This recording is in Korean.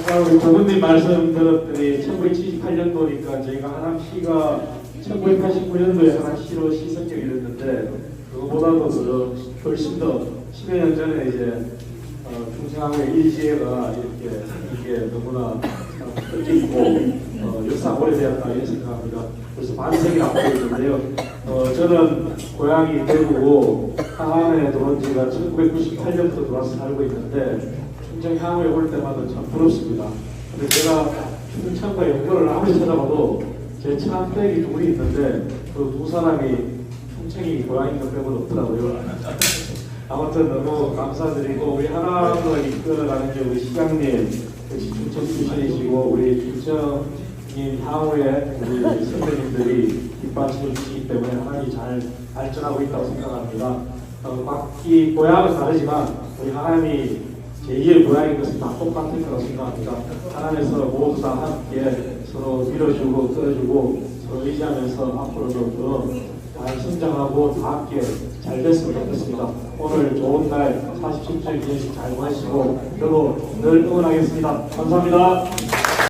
아까 우리 부모님 말씀 들었더니 1978년도니까 저희가 하남시가 1989년도에 하남시로 시성격이 됐는데 그거보다도 더 훨씬 더 10여 년 전에 이제 어, 중생항의 일지혜가 이렇게 이게 너무나 뜻깊고 어, 역사가 오래되었다 이런 생각합니다. 그래서 반세기 앞두고 있는데요. 어, 저는 고향이 대구고 항암에 들어온 지가 1998년부터 들어와서 살고 있는데 충청 향후에 올 때마다 참 부럽습니다. 근데 제가 충청과 연결을 아무리 찾아봐도 제 차백이 둘이 있는데 그 두 사람이 충청이 고향인 것 빼고는 없더라고요. 아무튼 너무 감사드리고 우리 하나님을 이끌어가는 게 우리 시장님 역시 충청 출신이시고 우리 충청님 향후에 우리 선배님들이 뒷받침을 주시기 때문에 하나님이 잘 발전하고 있다고 생각합니다. 어, 각기 고향은 다르지만 우리 하나님이 제2의 고향인 것은 다 똑같을 거라고 생각합니다. 하나님에서 모두 다 함께 서로 밀어주고 끌어주고 서로 의지하면서 앞으로도 더잘 성장하고 다 함께 잘 됐으면 좋겠습니다. 오늘 좋은 날 47주년 기념식 잘 보내시고 저도 늘 응원하겠습니다. 감사합니다.